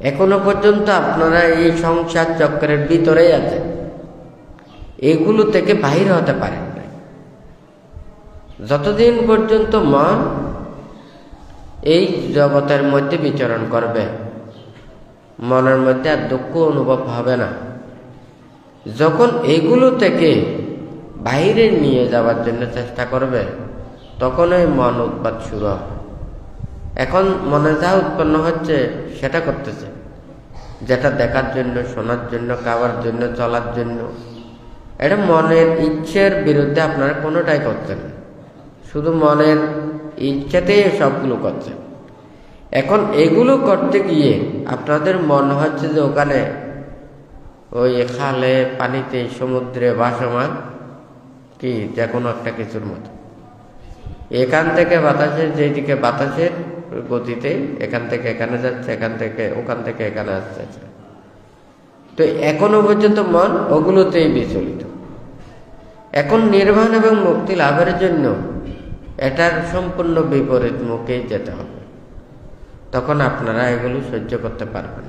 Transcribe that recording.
এখনও পর্যন্ত আপনারা এই সংসার চক্রের ভিতরেই আছেন। এগুলো থেকে বাহির হতে পারেন না যতদিন পর্যন্ত মন এই জগতের মধ্যে বিচরণ করবে, মনের মধ্যে আর দুঃখ অনুভব হবে না। যখন এগুলো থেকে বাইরে নিয়ে যাওয়ার জন্য চেষ্টা করবে, তখনই মন উৎপাদ শুরু হবে। এখন মনে যা উৎপন্ন হচ্ছে, সেটা করতেছে। যেটা দেখার জন্য, শোনার জন্য, খাওয়ার জন্য, চলার জন্য। এটা মনের ইচ্ছের বিরুদ্ধে আপনারা কোনোটাই করছেন না। শুধু মনের ইচ্ছাতেই সবগুলো করছেন। এখন এগুলো করতে গিয়ে আপনাদের মনে হচ্ছে যে ওখানে ওই খালে, পানিতে, সমুদ্রে ভাসমান কি? যে কোনো একটা কিছুর মতো। এখান থেকে বাতাসের, যেদিকে বাতাসের গতিতে এখান থেকে এখানে যাচ্ছে, এখান থেকে, ওখান থেকে এখানে আসছে তো এখনও পর্যন্ত মন ওগুলোতেই বিচলিত। এখন নির্বাণ এবং মুক্তি লাভের জন্য এটার সম্পূর্ণ বিপরীত মুখেই যেতে হবে। তখন আপনারা এগুলো সহ্য করতে পারবেন